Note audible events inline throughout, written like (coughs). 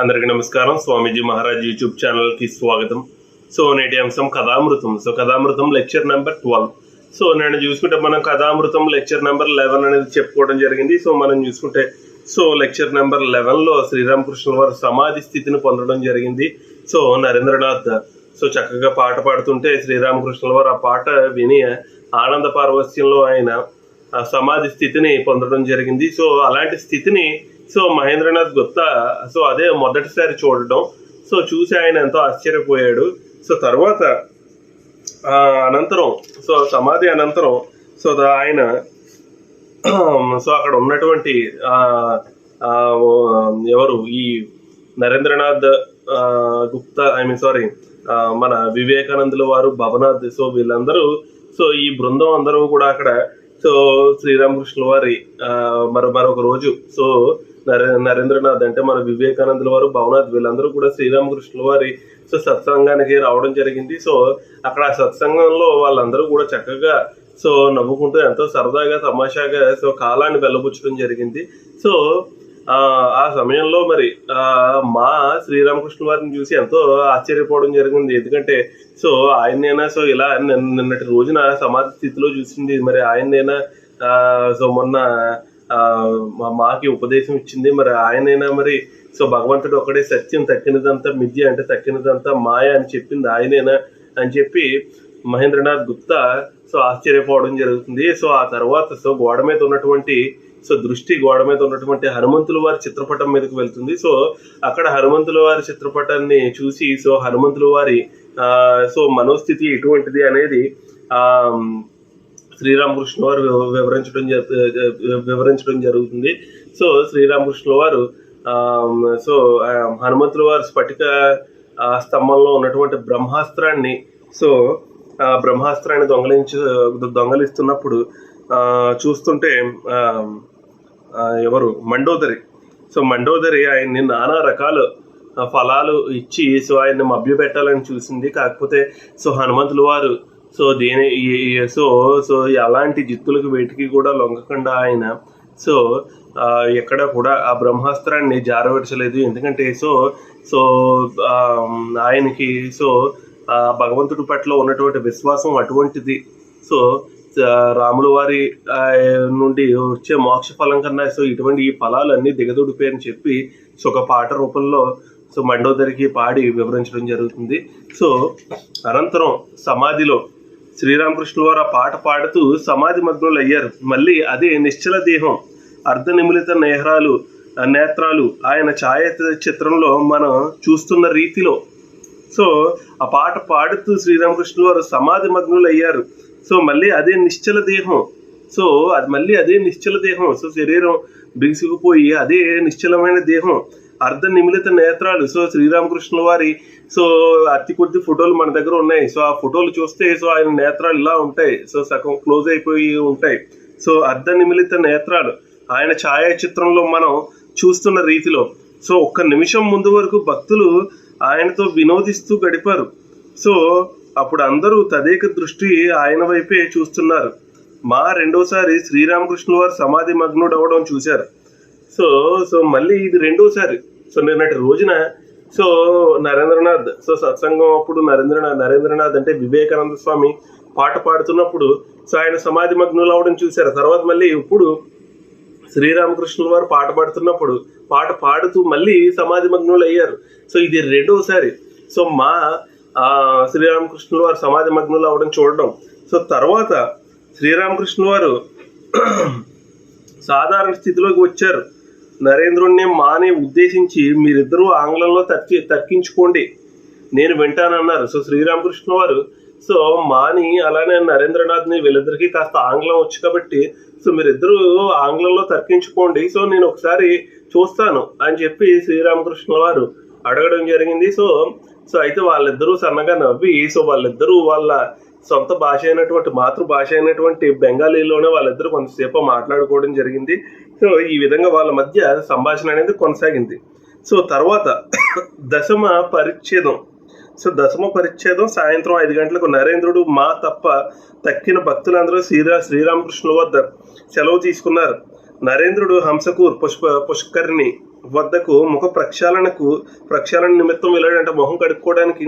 అందరికీ నమస్కారం. స్వామీజీ మహారాజ్ యూట్యూబ్ ఛానల్కి స్వాగతం. సో నేటి అంశం Kathamritam. So Kathamritam lecture number twelve. So నేను చూసుకుంటే మనం కథామృతం లెక్చర్ నెంబర్ లెవెన్ అనేది చెప్పుకోవడం జరిగింది. సో మనం చూసుకుంటే సో లెక్చర్ నెంబర్ లెవెన్లో శ్రీరామకృష్ణ వారు సమాధి స్థితిని పొందడం జరిగింది. సో నరేంద్రనాథ్. సో చక్కగా పాట పాడుతుంటే శ్రీరామకృష్ణుల వారు ఆ పాట విని ఆనంద పార్వస్యంలో ఆయన ఆ సమాధి స్థితిని పొందడం జరిగింది. సో అలాంటి స్థితిని సో మహేంద్రనాథ్ గుప్తా సో అదే మొదటిసారి చూడడం సో చూసి ఆయన ఎంతో ఆశ్చర్యపోయాడు. సో తర్వాత అనంతరం సో సమాధి అనంతరం సో ఆయన సో అక్కడ ఉన్నటువంటి ఎవరు ఈ Narendranath Gupta I mean sorry మన వివేకానందుల వారు భవనాథ్ సో వీళ్ళందరూ సో ఈ బృందం అందరూ కూడా అక్కడ సో శ్రీరామకృష్ణుల వారి మరో మరొక రోజు సో నరేంద్రనాథ్ అంటే మన వివేకానందుల వారు భవనాథ్ వీళ్ళందరూ కూడా శ్రీరామకృష్ణుల వారి సో సత్సంగానికి రావడం జరిగింది. సో అక్కడ ఆ సత్సంగంలో వాళ్ళందరూ కూడా చక్కగా సో నవ్వుకుంటూ ఎంతో సరదాగా తమాషాగా సో కాలాన్ని వెళ్ళబుచ్చడం జరిగింది. సో ఆ సమయంలో మరి మా శ్రీరామకృష్ణ వారిని చూసి ఎంతో ఆశ్చర్యపోవడం జరిగింది. ఎందుకంటే సో ఆయన్నైనా సో ఇలా నిన్నటి రోజున సమాధి స్థితిలో చూసింది. మరి ఆయన్నైనా సో మొన్న మాకి ఉపదేశం ఇచ్చింది. మరి ఆయనైనా మరి సో భగవంతుడు ఒకడే సత్యం తక్కినదంతా మిథ్య అంటే తక్కినదంతా మాయ అని చెప్పింది ఆయనేనా అని చెప్పి మహేంద్రనాథ్ గుప్తా సో ఆశ్చర్యపోవడం జరుగుతుంది. సో ఆ తర్వాత సో గోడ మీద ఉన్నటువంటి సో దృష్టి గోడ మీద ఉన్నటువంటి హనుమంతుల వారి చిత్రపటం మీదకి వెళ్తుంది. సో అక్కడ హనుమంతుల వారి చిత్రపటాన్ని చూసి సో హనుమంతుల వారి సో మనోస్థితి ఎటువంటిది అనేది ఆ శ్రీరామకృష్ణ వారు వివరించడం వివరించడం జరుగుతుంది. సో శ్రీరామకృష్ణ వారు సో హనుమంతుల వారు స్ఫటిక స్తంభంలో ఉన్నటువంటి బ్రహ్మాస్త్రాన్ని సో బ్రహ్మాస్త్రాన్ని దొంగలించు దొంగలిస్తున్నప్పుడు చూస్తుంటే ఎవరు? మండోదరి. సో మండోదరి ఆయన్ని నానా రకాలు ఫలాలు ఇచ్చి సో ఆయన్ని మభ్యపెట్టాలని చూసింది. కాకపోతే సో హనుమంతుల వారు సో దేని సో సో అలాంటి జిత్తులకు వేటికి కూడా లొంగకుండా ఆయన. సో ఎక్కడ కూడా ఆ బ్రహ్మాస్త్రాన్ని జారవిడచలేదు ఎందుకంటే సో సో ఆయనకి సో భగవంతుడి పట్ల ఉన్నటువంటి విశ్వాసం అటువంటిది. సో రాముల వారి నుండి వచ్చే మోక్ష ఫలం కన్నా సో ఇటువంటి ఈ ఫలాలన్నీ దిగదుడిపోయని చెప్పి సో ఒక పాట రూపంలో సో మండోదరికి పాడి వివరించడం జరుగుతుంది. సో అనంతరం సమాధిలో శ్రీరామకృష్ణుల వారు ఆ పాట పాడుతూ సమాధి మగ్నులు అయ్యారు. మళ్ళీ అదే నిశ్చల దేహం అర్ధ నిమిలిత నేహరాలు నేత్రాలు ఆయన ఛాయ చిత్రంలో మనం చూస్తున్న రీతిలో. సో ఆ పాట పాడుతూ శ్రీరామకృష్ణుల వారు సమాధి మగ్నులు అయ్యారు. సో మళ్ళీ అదే నిశ్చల దేహం. సో అది మళ్ళీ అదే నిశ్చల దేహం. సో శరీరం బిగుసుకుపోయి అదే నిశ్చలమైన దేహం. అర్ధ నిమిలిత నేత్రాలు. సో శ్రీరామకృష్ణుల వారి సో అతి కొద్ది ఫోటోలు మన దగ్గర ఉన్నాయి. సో ఆ ఫోటోలు చూస్తే సో ఆయన నేత్రాలు ఇలా ఉంటాయి. సో సగం క్లోజ్ అయిపోయి ఉంటాయి. సో అర్ధ నిమిలిత నేత్రాలు. ఆయన ఛాయాచిత్రంలో మనం చూస్తున్న రీతిలో సో ఒక్క నిమిషం ముందు వరకు భక్తులు ఆయనతో వినోదిస్తూ గడిపారు. సో అప్పుడు అందరూ తదేక దృష్టి ఆయన వైపే చూస్తున్నారు. మా రెండోసారి శ్రీరామకృష్ణుల వారు సమాధి మగ్నుడు అవ్వడం చూశారు. సో సో మళ్ళీ ఇది రెండోసారి. సో నిన్నటి రోజున సో నరేంద్రనాథ్ సో సత్సంగం అప్పుడు నరేంద్రనాథ్ నరేంద్రనాథ్ అంటే వివేకానంద స్వామి పాట పాడుతున్నప్పుడు సో ఆయన సమాధి మగ్నులు అవడం చూశారు. తర్వాత మళ్ళీ ఇప్పుడు శ్రీరామకృష్ణుల వారు పాట పాడుతున్నప్పుడు పాట పాడుతూ మళ్ళీ సమాధి మగ్నులు అయ్యారు. సో ఇది రెండోసారి. సో మా శ్రీరామకృష్ణుల వారు సమాధి మగ్నులు అవడం చూడడం. సో తర్వాత శ్రీరామకృష్ణుల వారు సాధారణ స్థితిలోకి వచ్చారు. నరేంద్రుణ్ణి మాని ఉద్దేశించి మీరిద్దరూ ఆంగ్లంలో తర్కి తర్కించుకోండి నేను వింటానన్నారు. సో శ్రీరామకృష్ణ వారు సో మాని అలానే నరేంద్రనాథ్ని వీళ్ళిద్దరికీ కాస్త ఆంగ్లం వచ్చు కాబట్టి సో మీరిద్దరూ ఆంగ్లంలో తర్కించుకోండి సో నేను ఒకసారి చూస్తాను అని చెప్పి శ్రీరామకృష్ణ వారు అడగడం జరిగింది. సో సో అయితే వాళ్ళిద్దరూ సన్నగా నవ్వి సో వాళ్ళిద్దరూ వాళ్ళ సొంత భాష అయినటువంటి మాతృభాష అయినటువంటి బెంగాలీలోనే వాళ్ళిద్దరూ కొంతసేపు మాట్లాడుకోవడం జరిగింది. సో ఈ విధంగా వాళ్ళ మధ్య సంభాషణ అనేది కొనసాగింది. సో తర్వాత (coughs) దశమ పరిచ్ఛేదం. సో దశమ పరిచ్ఛేదం సాయంత్రం ఐదు గంటలకు నరేంద్రుడు మా తప్ప తక్కిన భక్తులందరూ శ్రీరా శ్రీరామకృష్ణుల వద్ద సెలవు తీసుకున్నారు. నరేంద్రుడు హంసకూర్ పుష్ప పుష్కరిణి వద్దకు ముఖ ప్రక్షాళనకు ప్రక్షాళన నిమిత్తం వెళ్ళాడంటే. మొహం కడుక్కోవడానికి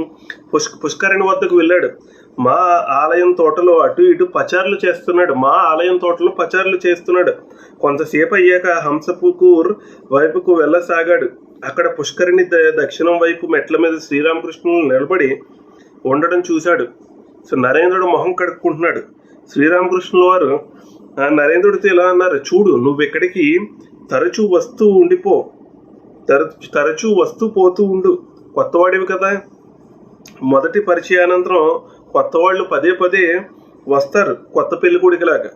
పుష్ పుష్కరిణి వద్దకు వెళ్ళాడు. మా ఆలయం తోటలో అటు ఇటు పచారులు చేస్తున్నాడు. మా ఆలయం తోటలో పచారులు చేస్తున్నాడు. కొంతసేపు అయ్యాక హంసపుకూర్ వైపుకు వెళ్ళసాగాడు. అక్కడ పుష్కరిణి ద- దక్షిణం వైపు మెట్ల మీద శ్రీరామకృష్ణులు నిలబడి ఉండడం చూశాడు. సో నరేంద్రుడు మొహం కడుక్కుంటున్నాడు. శ్రీరామకృష్ణుల వారు నరేంద్రుడితో ఇలా అన్నారు చూడు నువ్వు ఇక్కడికి తరచూ వస్తూ ఉండిపో. తర తరచూ వస్తూ పోతూ ఉండు. కొత్తవాడివి కదా. మొదటి పరిచయానంతరం కొత్త వాళ్ళు పదే పదే వస్తారు కొత్త పెళ్ళికొడుకులాగా.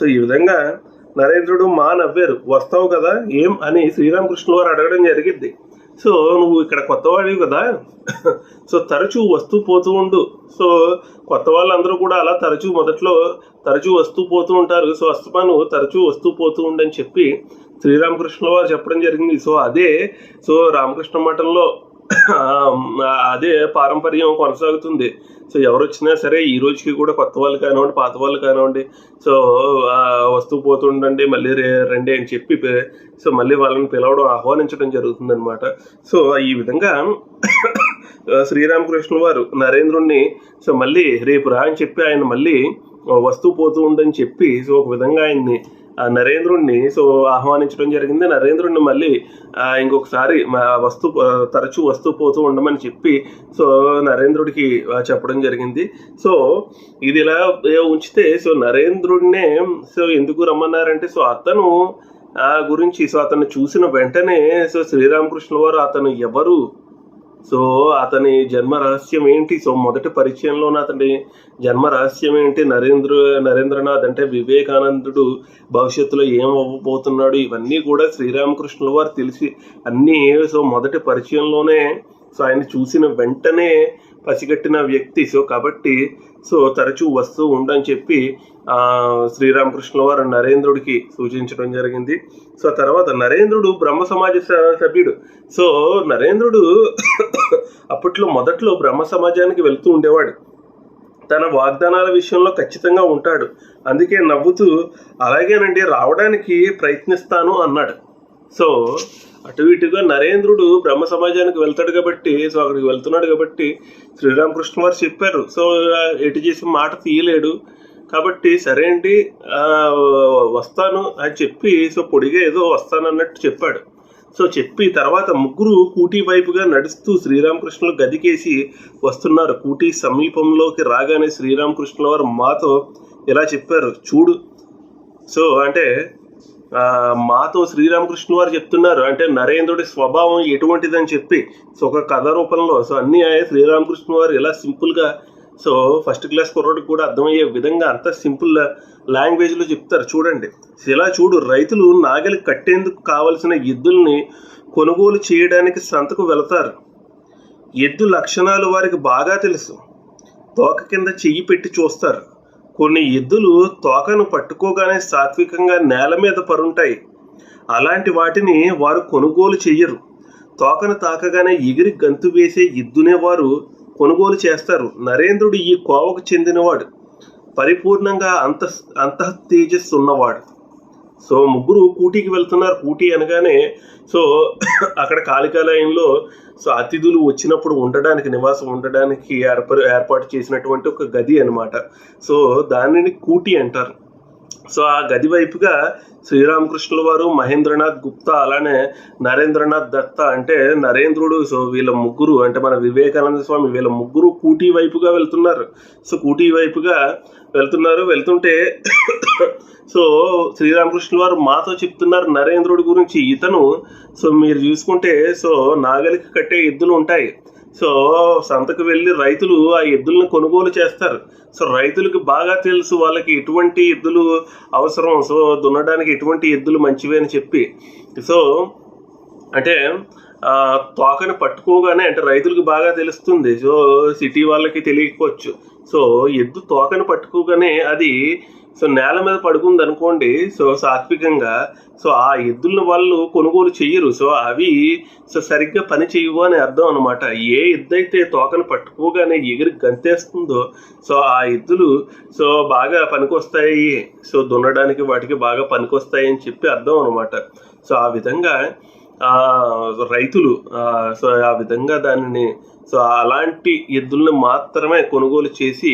సో ఈ విధంగా నరేంద్రుడు మా నవ్వారు వస్తావు కదా ఏం? అని శ్రీరామకృష్ణుల వారు అడగడం జరిగింది సో నువ్వు ఇక్కడ కొత్తవాడివి కదా. సో తరచూ వస్తూ పోతూ ఉండు. సో కొత్త వాళ్ళందరూ కూడా అలా తరచూ మొదట్లో తరచూ వస్తూ పోతూ ఉంటారు. సో అస్తమాను తరచూ వస్తూ పోతూ ఉండని చెప్పి శ్రీరామకృష్ణ వారు చెప్పడం జరిగింది. సో అదే సో రామకృష్ణ మఠంలో అదే పారంపర్యం కొనసాగుతుంది. సో ఎవరు వచ్చినా సరే ఈ రోజుకి కూడా కొత్త వాళ్ళు కానివ్వండి పాత వాళ్ళు కానివ్వండి సో వస్తువు వస్తూ పోతుండండి మళ్ళీ రే రండి అని చెప్పి సో మళ్ళీ వాళ్ళని పిలవడం ఆహ్వానించడం జరుగుతుందనమాట సో ఈ విధంగా (coughs) శ్రీరామకృష్ణ వారు నరేంద్రుణ్ణి సో మళ్ళీ రేపు రా అని చెప్పి ఆయన మళ్ళీ వస్తూ పోతూ ఉండని చెప్పి సో ఒక విధంగా ఆయన్ని నరేంద్రుణ్ణి సో ఆహ్వానించడం జరిగింది. నరేంద్రుణ్ణి మళ్ళీ ఇంకొకసారి వస్తు వస్తూ తరచూ వస్తూ పోతూ ఉండమని చెప్పి సో నరేంద్రుడికి చెప్పడం జరిగింది. సో ఇది ఇలా ఉంచితే సో నరేంద్రుడినే సో ఎందుకు రమ్మన్నారంటే సో అతను ఆ గురించి సో అతను చూసిన వెంటనే సో శ్రీరామకృష్ణ వారు అతను ఎవరు? సో అతని జన్మ రహస్యం ఏంటి? సో మొదటి పరిచయంలోనే అతని జన్మ రహస్యం ఏంటి? నరేంద్ర నరేంద్రనాథ్ అంటే వివేకానందుడు భవిష్యత్తులో ఏం అవ్వబోతున్నాడు? ఇవన్నీ కూడా శ్రీరామకృష్ణుల వారు తెలిసి అన్నీ సో మొదటి పరిచయంలోనే సో ఆయన చూసిన వెంటనే పసిగట్టిన వ్యక్తి. సో కాబట్టి సో తరచూ వస్తూ ఉండని చెప్పి ఆ, శ్రీరామకృష్ణుల వారు నరేంద్రుడికి సూచించడం జరిగింది. సో తర్వాత నరేంద్రుడు బ్రహ్మ సమాజ స- సభ్యుడు. సో నరేంద్రుడు (coughs) అప్పట్లో మొదట్లో బ్రహ్మ సమాజానికి వెళ్తూ ఉండేవాడు. తన వాగ్దానాల విషయంలో ఖచ్చితంగా ఉంటాడు. అందుకే నవ్వుతూ అలాగేనండి రావడానికి ప్రయత్నిస్తాను అన్నాడు. సో అటు ఇటుగా నరేంద్రుడు బ్రహ్మ సమాజానికి వెళ్తాడు కాబట్టి సో అక్కడికి వెళ్తున్నాడు కాబట్టి శ్రీరామకృష్ణ వారు చెప్పారు. సో ఎటు చేసి మాట తీయలేడు. కాబట్టి సరే అండి వస్తాను అని చెప్పి సో పొడిగా ఏదో వస్తాను అన్నట్టు చెప్పాడు. సో చెప్పి తర్వాత ముగ్గురు కూటీ వైపుగా నడుస్తూ శ్రీరామకృష్ణులు గదికేసి వస్తున్నారు. కూటీ సమీపంలోకి రాగానే శ్రీరామకృష్ణుల వారు మాతో ఇలా చెప్పారు. చూడు సో అంటే మాతో శ్రీరామకృష్ణ వారు చెప్తున్నారు. అంటే నరేంద్రుడి స్వభావం ఎటువంటిదని చెప్పి. సో ఒక కథ రూపంలో సో అన్ని శ్రీరామకృష్ణ వారు ఎలా సింపుల్గా సో ఫస్ట్ క్లాస్ కుర్రోడికి కూడా అర్థమయ్యే విధంగా అంత సింపుల్ లాంగ్వేజ్లో చెప్తారు. చూడండి. ఇలా చూడు రైతులు నాగలి కట్టేందుకు కావలసిన ఎద్దుల్ని కొనుగోలు చేయడానికి సంతకు వెళతారు. ఎద్దు లక్షణాలు వారికి బాగా తెలుసు. తోక కింద చెయ్యి పెట్టి చూస్తారు. కొన్ని ఎద్దులు తోకను పట్టుకోగానే సాత్వికంగా నేల మీద పరుంటాయి అలాంటి వాటిని వారు కొనుగోలు చెయ్యరు. తోకను తాకగానే ఎగిరి గంతు వేసే ఎద్దునే వారు కొనుగోలు చేస్తారు. నరేంద్రుడు ఈ కోవకు చెందినవాడు. పరిపూర్ణంగా అంత అంతః తేజస్సు ఉన్నవాడు. సో ముగ్గురు కూటీకి వెళ్తున్నారు. కూటీ అనగానే సో అక్కడ కాళికాలయంలో సో అతిథులు వచ్చినప్పుడు ఉండడానికి నివాసం ఉండడానికి ఏర్ప ఏర్పాటు చేసినటువంటి ఒక గది అనమాట సో దానిని కూటి అంటారు. సో ఆ గది వైపుగా శ్రీరామకృష్ణుల వారు మహేంద్రనాథ్ గుప్తా అలానే నరేంద్రనాథ్ దత్త అంటే నరేంద్రుడు సో వీళ్ళ ముగ్గురు అంటే మన వివేకానంద స్వామి వీళ్ళ ముగ్గురు కూటీ వైపుగా వెళ్తున్నారు. సో కూటీ వైపుగా వెళ్తున్నారు. వెళ్తుంటే (coughs) సో శ్రీరామకృష్ణుల వారు మాతో చెప్తున్నారు నరేంద్రుడి గురించి. ఇతను సో మీరు చూసుకుంటే సో నాగలికి కట్టే ఎద్దులు ఉంటాయి. సో సంతకు వెళ్ళి రైతులు ఆ ఎద్దులను కొనుగోలు చేస్తారు. సో రైతులకు బాగా తెలుసు వాళ్ళకి ఎటువంటి ఎద్దులు అవసరం. సో దున్నడానికి ఎటువంటి ఎద్దులు మంచివి అని చెప్పి. సో అంటే ఆ, తోకని పట్టుకోగానే అంటే రైతులకు బాగా తెలుస్తుంది. సో సిటీ వాళ్ళకి తెలియకపోవచ్చు. సో ఎద్దు తోకని పట్టుకోగానే అది సో నేల మీద పడుకుంది అనుకోండి సో సాత్వికంగా సో ఆ ఎద్దులను వాళ్ళు కొనుగోలు చెయ్యరు. సో అవి సో సరిగ్గా పని చేయవు అని అర్థం అనమాట ఏ ఎద్దు అయితే తోకను పట్టుకోగానే ఎగిరి గంతేస్తుందో సో ఆ ఎద్దులు సో బాగా పనికొస్తాయి. సో దున్నడానికి వాటికి బాగా పనికొస్తాయి అని చెప్పి అర్థం అనమాట సో ఆ విధంగా రైతులు సో ఆ విధంగా దానిని సో అలాంటి ఎద్దులను మాత్రమే కొనుగోలు చేసి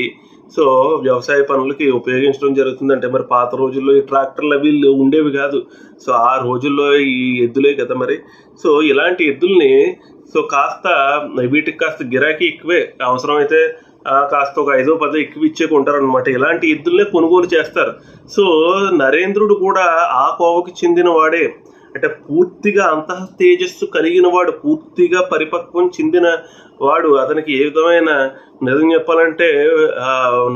సో వ్యవసాయ పనులకి ఉపయోగించడం జరుగుతుందంటే మరి పాత రోజుల్లో ఈ ట్రాక్టర్లు అవి ఉండేవి కాదు. సో ఆ రోజుల్లో ఈ ఎద్దులే కదా మరి. సో ఇలాంటి ఎద్దుల్ని సో కాస్త వీటికి కాస్త గిరాకీ ఎక్కువే. అవసరమైతే కాస్త ఒక ఐదో పదో ఎక్కువ ఇచ్చే కొంటారనమాట ఇలాంటి ఎద్దుల్నే కొనుగోలు చేస్తారు. సో నరేంద్రుడు కూడా ఆ కోవకి చెందిన వాడే అంటే పూర్తిగా అంతః తేజస్సు కలిగిన వాడు పూర్తిగా పరిపక్వం చెందిన వాడు. అతనికి ఏ విధమైన నిజం చెప్పాలంటే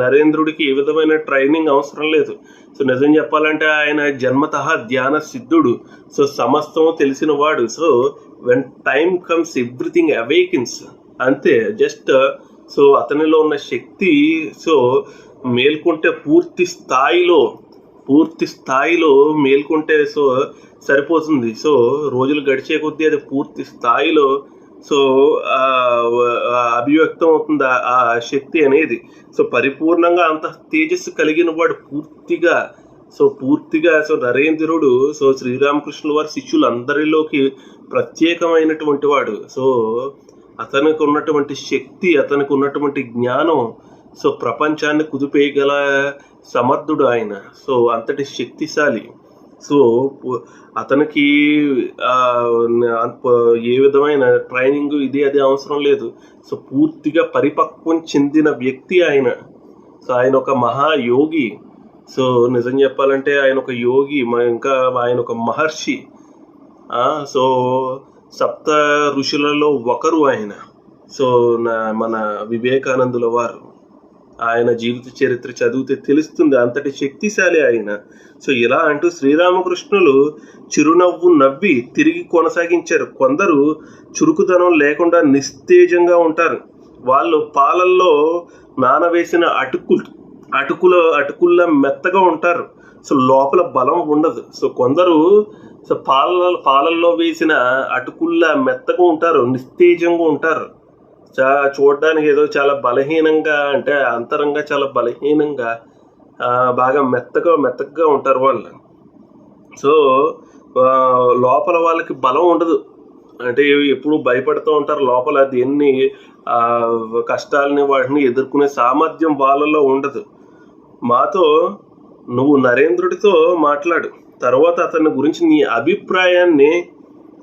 నరేంద్రుడికి ఏ విధమైన ట్రైనింగ్ అవసరం లేదు. సో నిజం చెప్పాలంటే ఆయన జన్మతః ధ్యాన సిద్ధుడు. సో సమస్తం తెలిసిన వాడు. So when time comes everything awakens అంతే జస్ట్ సో అతనిలో ఉన్న శక్తి సో మేల్కొంటే పూర్తి స్థాయిలో పూర్తి స్థాయిలో మేల్కొంటే సో సరిపోతుంది. సో రోజులు గడిచే కొద్దీ అది పూర్తి స్థాయిలో సో అభివ్యక్తం అవుతుంది? ఆ శక్తి అనేది సో పరిపూర్ణంగా అంత తేజస్సు కలిగిన వాడు పూర్తిగా సో పూర్తిగా సో నరేంద్రుడు సో శ్రీరామకృష్ణుల వారి శిష్యులందరిలోకి ప్రత్యేకమైనటువంటి వాడు. సో అతనికి ఉన్నటువంటి శక్తి అతనికి ఉన్నటువంటి జ్ఞానం సో ప్రపంచాన్ని కుదిపేయగల సమర్థుడు ఆయన. సో అంతటి శక్తిశాలి. సో అతనికి ఏ విధమైన ట్రైనింగ్ ఇది అది అవసరం లేదు. సో పూర్తిగా పరిపక్వం చెందిన వ్యక్తి ఆయన. సో ఆయన ఒక మహాయోగి. సో నిజం చెప్పాలంటే ఆయన ఒక యోగి ఇంకా ఆయన ఒక మహర్షి. సో సప్త ఋషులలో ఒకరు ఆయన. సో నా మన వివేకానందుల వారు. ఆయన జీవిత చరిత్ర చదివితే తెలుస్తుంది. అంతటి శక్తిశాలి ఆయన. సో ఇలా అంటూ శ్రీరామకృష్ణులు చిరునవ్వు నవ్వి తిరిగి కొనసాగించారు. కొందరు చురుకుదనం లేకుండా నిస్తేజంగా ఉంటారు. వాళ్ళు పాలల్లో నానవేసిన అటుకులు అటుకుల అటుకుల్లా మెత్తగా ఉంటారు. సో లోపల బలం ఉండదు. సో కొందరు సో పాల పాలల్లో వేసిన అటుకుల్లా మెత్తగా ఉంటారు. నిస్తేజంగా ఉంటారు. చా చూడడానికి ఏదో చాలా బలహీనంగా అంటే అంతరంగా చాలా బలహీనంగా బాగా మెత్తగా మెత్తగా ఉంటారు వాళ్ళు. సో లోపల వాళ్ళకి బలం ఉండదు. అంటే ఎప్పుడు భయపడుతూ ఉంటారు లోపల దేన్ని కష్టాలని వాటిని ఎదుర్కొనే సామర్థ్యం వాళ్ళలో ఉండదు. మాతో నువ్వు నరేంద్రుడితో మాట్లాడు. తర్వాత అతని గురించి నీ అభిప్రాయాన్ని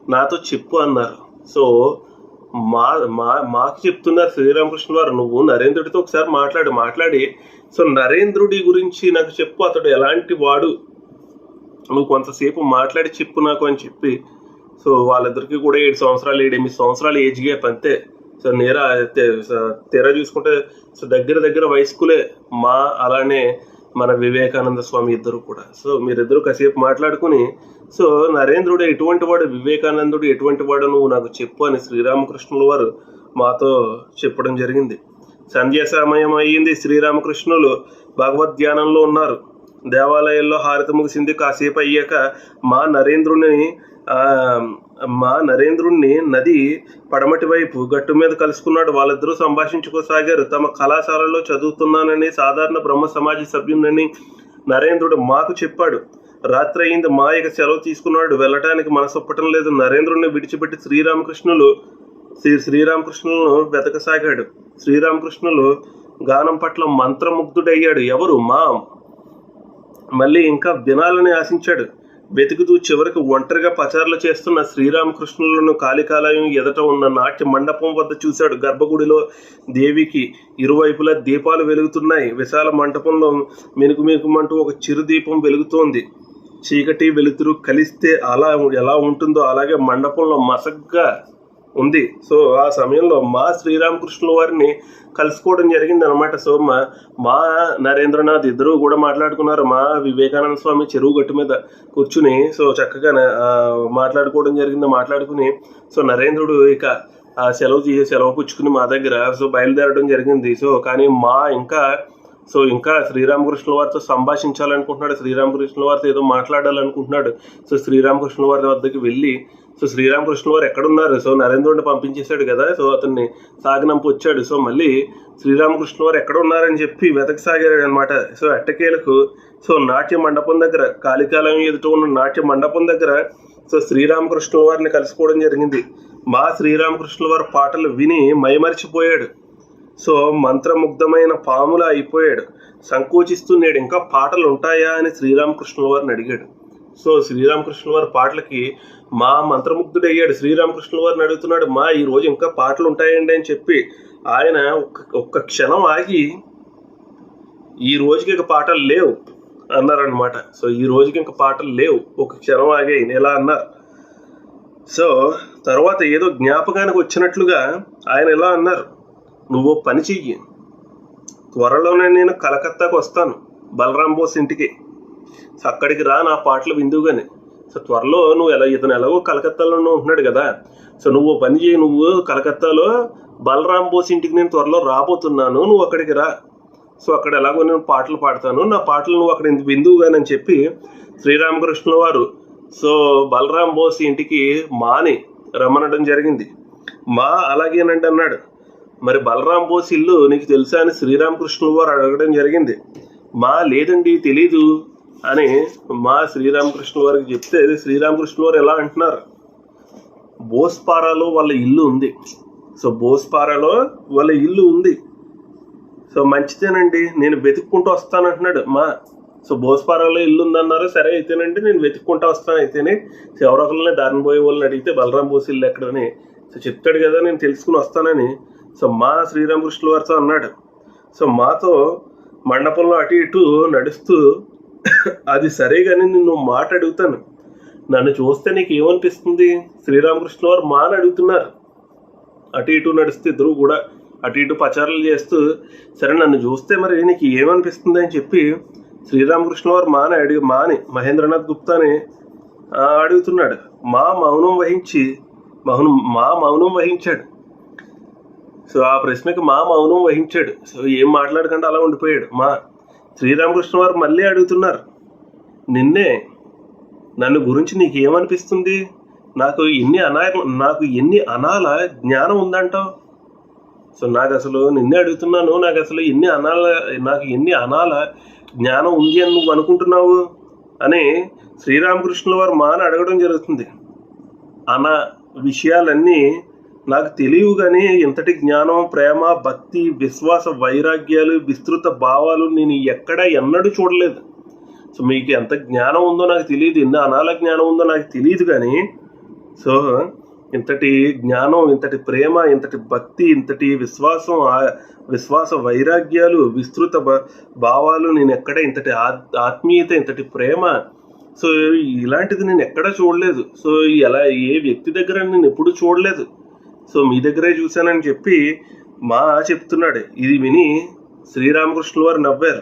నాతో చెప్పు అన్నారు. సో మా మా మాకు చెప్తున్నారు శ్రీరామకృష్ణ వారు నువ్వు నరేంద్రుడితో ఒకసారి మాట్లాడు మాట్లాడి. సో నరేంద్రుడి గురించి నాకు చెప్పు అతడు ఎలాంటి వాడు? నువ్వు కొంతసేపు మాట్లాడి చెప్పు నాకు అని చెప్పి సో వాళ్ళిద్దరికి కూడా ఏడు సంవత్సరాలు ఏడు ఎనిమిది సంవత్సరాలు ఏజ్ గ్యాప్ అంతే. సో నేరా తెర చూసుకుంటే సో దగ్గర దగ్గర వయస్కులే. మా అలానే మన వివేకానంద స్వామి ఇద్దరు కూడా. సో మీరిద్దరు కాసేపు మాట్లాడుకుని సో నరేంద్రుడు ఎటువంటి వాడు వివేకానందుడు ఎటువంటి వాడు నువ్వు నాకు చెప్పు అని శ్రీరామకృష్ణుల వారు మాతో చెప్పడం జరిగింది. సంధ్య సమయం అయ్యింది. శ్రీరామకృష్ణులు భగవద్ ధ్యానంలో ఉన్నారు. దేవాలయంలో హారతి ముగిసింది. కాసేపు అయ్యాక మా నరేంద్రుని మా నరేంద్రుణ్ణి నది పడమటి వైపు గట్టు మీద కలుసుకున్నాడు. వాళ్ళిద్దరూ సంభాషించుకోసాగారు. తమ కళాశాలలో చదువుతున్నానని సాధారణ బ్రహ్మ సమాజ సభ్యునని నరేంద్రుడు మాకు చెప్పాడు. రాత్రి అయింది. మా ఇక సెలవు తీసుకున్నాడు. వెళ్ళటానికి మనసొప్పటం లేదు. నరేంద్రుడిని విడిచిపెట్టి శ్రీరామకృష్ణులు శ్రీ శ్రీరామకృష్ణులను వెతకసాగాడు. శ్రీరామకృష్ణులు గానం పట్ల మంత్రముగ్ధుడయ్యాడు. ఎవరు? మా. మళ్ళీ ఇంకా వినాలని ఆశించాడు. వెతుకుతూ చివరికి ఒంటరిగా పచారులు చేస్తున్న శ్రీరామకృష్ణులను కాళికాలయం ఎదట ఉన్న నాట్య మండపం వద్ద చూశాడు గర్భగుడిలో దేవికి. ఇరువైపులా దీపాలు వెలుగుతున్నాయి. విశాల మంటపంలో మెనుకు మెనుకుమంటూ ఒక చిరు దీపం వెలుగుతోంది. చీకటి వెలుతురు కలిస్తే అలా ఎలా ఉంటుందో అలాగే మండపంలో మసగ్గా ఉంది. సో ఆ సమయంలో మా శ్రీరామకృష్ణుల వారిని కలుసుకోవడం జరిగింది అనమాట సో మా మా నరేంద్రనాథ్ ఇద్దరు కూడా మాట్లాడుకున్నారు. మా వివేకానంద స్వామి చెరువు గట్టు మీద కూర్చుని సో చక్కగా మాట్లాడుకోవడం జరిగింది. మాట్లాడుకుని సో నరేంద్రుడు ఇక ఆ సెలవు తీ- సెలవు పుచ్చుకుని మా దగ్గర సో బయలుదేరడం జరిగింది. సో కానీ మా ఇంకా సో ఇంకా శ్రీరామకృష్ణుల వారితో సంభాషించాలనుకుంటున్నాడు. శ్రీరామకృష్ణుల వారితో ఏదో మాట్లాడాలనుకుంటున్నాడు. సో శ్రీరామకృష్ణుల వారి వద్దకు వెళ్ళి సో శ్రీరామకృష్ణ వారు ఎక్కడున్నారు? సో నరేంద్రుడిని పంపించేశాడు కదా సో అతన్ని సాగనంపు వచ్చాడు. సో మళ్ళీ శ్రీరామకృష్ణ వారు ఎక్కడ ఉన్నారని చెప్పి వెతకసాగాడు అనమాట సో ఎట్టకేలకు సో నాట్య మండపం దగ్గర కాళికాలం ఎదుట ఉన్న నాట్య మండపం దగ్గర సో శ్రీరామకృష్ణ వారిని కలుసుకోవడం జరిగింది. మా శ్రీరామకృష్ణుల వారి పాటలు విని మైమరిచిపోయాడు. సో మంత్రముగ్ధమైన పాములు అయిపోయాడు. సంకోచిస్తూ నేడు ఇంకా పాటలు ఉంటాయా అని శ్రీరామకృష్ణుల వారిని అడిగాడు. సో శ్రీరామకృష్ణుల వారి పాటలకి మా మంత్రముగ్ధుడయ్యాడు. శ్రీరామకృష్ణుల వారిని అడుగుతున్నాడు మా ఈ రోజు ఇంకా పాటలు ఉంటాయండి అని చెప్పి ఆయన ఒక్క ఒక్క క్షణం ఆగి ఈ రోజుకి ఇక పాటలు లేవు అన్నారనమాట సో ఈ రోజుకి ఇంకా పాటలు లేవు. ఒక క్షణం ఆగే ఎలా అన్నారు? సో తర్వాత ఏదో జ్ఞాపకానికి వచ్చినట్లుగా ఆయన ఎలా అన్నారు? నువ్వు పని చెయ్యి. త్వరలోనే నేను కలకత్తాకు వస్తాను. బలరాం బోస్ ఇంటికి. సో అక్కడికి రా నా పాటలు విందువుగానే సో త్వరలో నువ్వు ఎలా ఇతను ఎలాగో కలకత్తాలో ఉంటున్నాడు కదా. సో నువ్వు పని చేయి నువ్వు కలకత్తాలో బలరాం బోస్ ఇంటికి నేను త్వరలో రాబోతున్నాను నువ్వు అక్కడికి రా. సో అక్కడ ఎలాగో నేను పాటలు పాడతాను నా పాటలు నువ్వు అక్కడ విందువుగానని చెప్పి శ్రీరామకృష్ణుల వారు సో బలరాం బోస్ ఇంటికి మాని రమ్మనడం జరిగింది. మా అలాగేనండి అన్నాడు. మరి బలరాం బోస్ ఇల్లు నీకు తెలుసా అని శ్రీరామకృష్ణుల వారు అడగడం జరిగింది. మా లేదండి తెలీదు. అని మా శ్రీరామకృష్ణ వారికి చెప్తే శ్రీరామకృష్ణ వారు ఎలా అంటున్నారు? బోస్పారాలో వాళ్ళ ఇల్లు ఉంది. సో బోస్పారాలో వాళ్ళ ఇల్లు ఉంది. సో మంచిదేనండి నేను వెతుక్కుంటూ వస్తాను అంటున్నాడు. మా సో బోస్పారాలో ఇల్లు ఉందన్నారు? సరే అయితేనండి నేను వెతుక్కుంటూ వస్తాను అయితేనే. సో దారిని పోయే వాళ్ళని అడిగితే బలరాం బోస్ ఇల్లు ఎక్కడని? సో చెప్తాడు కదా నేను తెలుసుకుని వస్తానని. సో మా శ్రీరామకృష్ణుల వారితో అన్నాడు. సో మాతో మండపంలో అటు ఇటు నడుస్తూ అది సరే కానీ నిన్ను మాట అడుగుతాను నన్ను చూస్తే నీకు ఏమనిపిస్తుంది శ్రీరామకృష్ణ వారు మాన అడుగుతున్నారు అటు ఇటు నడిస్తే ఇద్దరు కూడా అటు ఇటు పచారాలు చేస్తూ సరే నన్ను చూస్తే మరి నీకు ఏమనిపిస్తుంది అని చెప్పి శ్రీరామకృష్ణ వారు మాని అడిగి మాని మహేంద్రనాథ్ గుప్తాని అడుగుతున్నాడు. మా మౌనం వహించి మౌనం మా మౌనం వహించాడు. సో ఆ ప్రశ్నకు మా మౌనం వహించాడు. సో ఏం మాట్లాడకుండా అలా ఉండిపోయాడు. మా శ్రీరామకృష్ణ వారు మళ్ళీ అడుగుతున్నారు నిన్నే నన్ను గురించి నీకేమనిపిస్తుంది? నాకు ఎన్ని అనా నాకు ఎన్ని అనాల జ్ఞానం ఉందంటావు? సో నాకు అసలు నిన్నే అడుగుతున్నాను నాకు అసలు ఎన్ని అనాల నాకు ఎన్ని అనాల జ్ఞానం ఉంది అని నువ్వు అనుకుంటున్నావు? అని శ్రీరామకృష్ణుల వారు మాన అడగడం జరుగుతుంది. అన విషయాలన్నీ నాకు తెలియగానే కానీ ఇంతటి జ్ఞానం ప్రేమ భక్తి విశ్వాస వైరాగ్యాలు విస్తృత భావాలు నేను ఎక్కడ ఎన్నడూ చూడలేదు. సో మీకు ఎంత జ్ఞానం ఉందో నాకు తెలియదు ఎన్ని అనాల జ్ఞానం ఉందో నాకు తెలియదు కానీ సో ఇంతటి జ్ఞానం ఇంతటి ప్రేమ ఇంతటి భక్తి ఇంతటి విశ్వాసం విశ్వాస వైరాగ్యాలు విస్తృత భావాలు నేను ఎక్కడ ఇంతటి ఆత్- ఆత్మీయత ఇంతటి ప్రేమ సో ఇలాంటిది నేను ఎక్కడ చూడలేదు. సో ఎలా ఏ వ్యక్తి దగ్గర నేను ఎప్పుడు చూడలేదు. సో మీ దగ్గరే చూశానని చెప్పి మా చెప్తున్నాడు. ఇది విని శ్రీరామకృష్ణుల వారు నవ్వారు.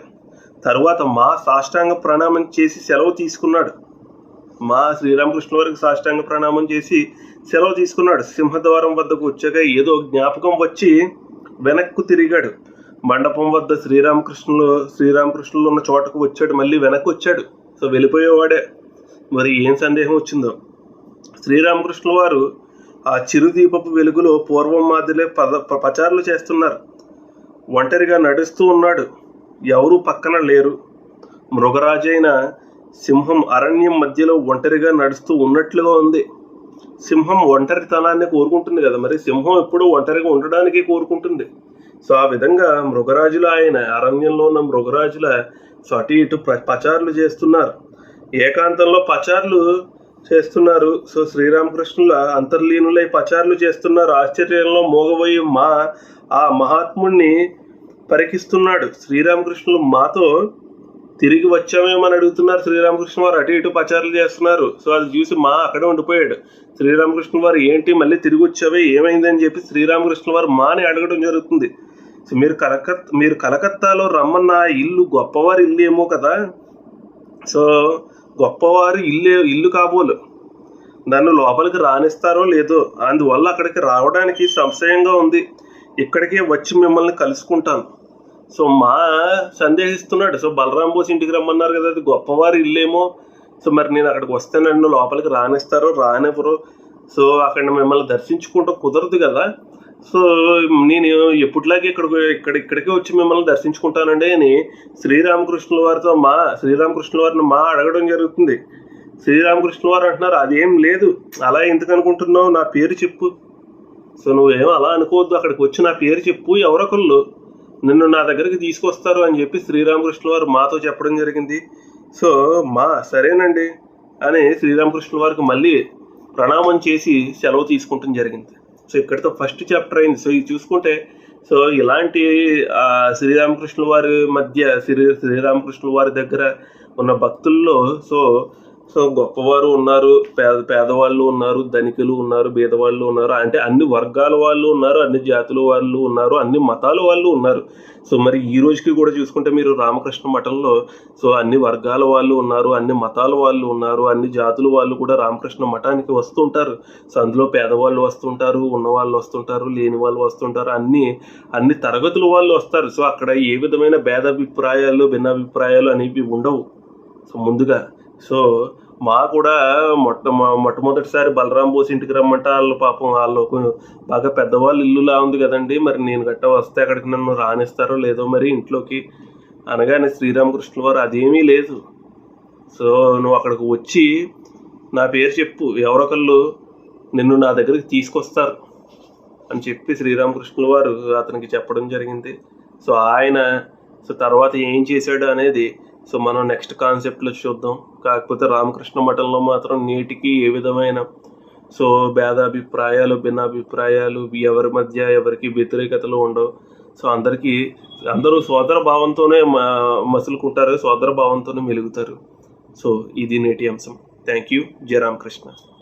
తర్వాత మా సాష్టాంగ ప్రణామం చేసి సెలవు తీసుకున్నాడు. మా శ్రీరామకృష్ణ వారికి సాష్టాంగ ప్రణామం చేసి సెలవు తీసుకున్నాడు. సింహద్వారం వద్దకు వచ్చాక ఏదో జ్ఞాపకం వచ్చి వెనక్కు తిరిగాడు. మండపం వద్ద శ్రీరామకృష్ణులు శ్రీరామకృష్ణులు ఉన్న చోటకు వచ్చాడు. మళ్ళీ వెనక్కి వచ్చాడు. సో వెళ్ళిపోయేవాడే. మరి ఏం సందేహం వచ్చిందో? శ్రీరామకృష్ణుల వారు ఆ చిరుదీపపు వెలుగులో పూర్వం మాదిలే పద ప- పచారులు చేస్తున్నారు. ఒంటరిగా నడుస్తూ ఉన్నాడు. ఎవరూ పక్కన లేరు. మృగరాజైన సింహం అరణ్యం మధ్యలో ఒంటరిగా నడుస్తూ ఉన్నట్లుగా ఉంది. సింహం ఒంటరితనాన్ని కోరుకుంటుంది కదా మరి? సింహం ఎప్పుడూ ఒంటరిగా ఉండడానికి కోరుకుంటుంది. సో ఆ విధంగా మృగరాజుల ఆయన అరణ్యంలో ఉన్న మృగరాజుల సో అటు ఇటు ప్ర- పచారులు చేస్తున్నారు. ఏకాంతంలో పచారులు చేస్తున్నారు. సో శ్రీరామకృష్ణుల అంతర్లీనులై పచారులు చేస్తున్నారు ఆశ్చర్యంలో మోగబోయి మా ఆ మహాత్ముణ్ణి పరికిస్తున్నాడు. శ్రీరామకృష్ణులు మాతో తిరిగి వచ్చామేమని అడుగుతున్నారు శ్రీరామకృష్ణ వారు. అటు ఇటు పచారులు చేస్తున్నారు. సో అది చూసి మా అక్కడే ఉండిపోయాడు. శ్రీరామకృష్ణ వారు ఏంటి మళ్ళీ తిరిగి వచ్చావే? ఏమైందని చెప్పి శ్రీరామకృష్ణ వారు మాని అడగడం జరుగుతుంది. సో మీరు కలకత్ మీరు కలకత్తాలో రమ్మన్న ఆ ఇల్లు గొప్పవారి ఇల్లు ఏమో కదా? సో గొప్పవారు ఇల్లు ఇల్లు కాబోలు. నన్ను లోపలికి రానిస్తారో లేదో అందువల్ల అక్కడికి రావడానికి సంశయంగా ఉంది. ఇక్కడికే వచ్చి మిమ్మల్ని కలుసుకుంటాను. సో మా సందేహిస్తున్నాడు. సో బలరాం బోస్ ఇంటికి రమ్మన్నారు కదా అది గొప్పవారు ఇల్లేమో. సో మరి నేను అక్కడికి వస్తే నన్ను లోపలికి రానిస్తారో రానివ్వరు. సో అక్కడ మిమ్మల్ని దర్శించుకుంటూ కుదరదు కదా. సో నేను ఎప్పటిలాగే ఇక్కడ ఇక్కడ ఇక్కడికే వచ్చి మిమ్మల్ని దర్శించుకుంటానండి అని శ్రీరామకృష్ణుల వారితో మా శ్రీరామకృష్ణుల వారిని మా అడగడం జరుగుతుంది. శ్రీరామకృష్ణుల వారు అంటున్నారు అదేం లేదు అలా ఎందుకు అనుకుంటున్నావు? నా పేరు చెప్పు. సో నువ్వేం అలా అనుకోవద్దు అక్కడికి వచ్చి నా పేరు చెప్పు ఎవరొకళ్ళు నిన్ను నా దగ్గరికి తీసుకొస్తారు అని చెప్పి శ్రీరామకృష్ణుల వారు మాతో చెప్పడం జరిగింది. సో మా సరేనండి అని శ్రీరామకృష్ణ వారికి మళ్ళీ ప్రణామం చేసి సెలవు తీసుకుంటం జరిగింది. సో ఇక్కడితో ఫస్ట్ చాప్టర్ అయింది. సో ఇది చూసుకుంటే సో ఇలాంటి శ్రీరామకృష్ణుల వారి మధ్య శ్రీ శ్రీరామకృష్ణుల వారి దగ్గర ఉన్న భక్తుల్లో సో గొప్పవారు ఉన్నారు పేద పేదవాళ్ళు ఉన్నారు ధనికులు ఉన్నారు బీదవాళ్ళు ఉన్నారు అంటే అన్ని వర్గాల వాళ్ళు ఉన్నారు అన్ని జాతుల వాళ్ళు ఉన్నారు అన్ని మతాల వాళ్ళు ఉన్నారు. సో మరి ఈ రోజుకి కూడా చూసుకుంటే మీరు రామకృష్ణ మఠంలో సో అన్ని వర్గాల వాళ్ళు ఉన్నారు అన్ని మతాల వాళ్ళు ఉన్నారు అన్ని జాతుల వాళ్ళు కూడా రామకృష్ణ మఠానికి వస్తుంటారు. సో అందులో పేదవాళ్ళు వస్తుంటారు ఉన్న వాళ్ళు వస్తుంటారు లేని వాళ్ళు వస్తుంటారు అన్ని అన్ని తరగతుల వాళ్ళు వస్తారు. సో అక్కడ ఏ విధమైన భేదాభిప్రాయాలు భిన్నాభిప్రాయాలు అనేవి ఉండవు. సో ముందుగా సో మా కూడా మొట్ట మొట్టమొదటిసారి బలరాం బోస్ ఇంటికి రమ్మంటే వాళ్ళు పాపం వాళ్ళు బాగా పెద్దవాళ్ళు ఇల్లులా ఉంది కదండి. మరి నేను గట్ట వస్తే అక్కడికి నన్ను రానిస్తారో లేదో మరి ఇంట్లోకి అనగానే శ్రీరామకృష్ణ వారు అదేమీ లేదు. సో నువ్వు అక్కడికి వచ్చి నా పేరు చెప్పు. ఎవరొకళ్ళు నిన్ను నా దగ్గరికి తీసుకొస్తారు అని చెప్పి శ్రీరామకృష్ణుల వారు అతనికి చెప్పడం జరిగింది. సో ఆయన సో తర్వాత ఏం చేశాడు అనేది సో మనం నెక్స్ట్ కాన్సెప్ట్లో చూద్దాం. కాకపోతే రామకృష్ణ మఠంలో మాత్రం నేటికి ఏ విధమైన సో భేదాభిప్రాయాలు భిన్నాభిప్రాయాలు ఎవరి మధ్య ఎవరికి వ్యతిరేకతలు ఉండవు. సో అందరికీ అందరూ సోదర భావంతోనే మసులుకుంటారు సోదర భావంతోనే మెలుగుతారు. సో ఇది నేటి అంశం. Thank you Jaya Ramakrishna.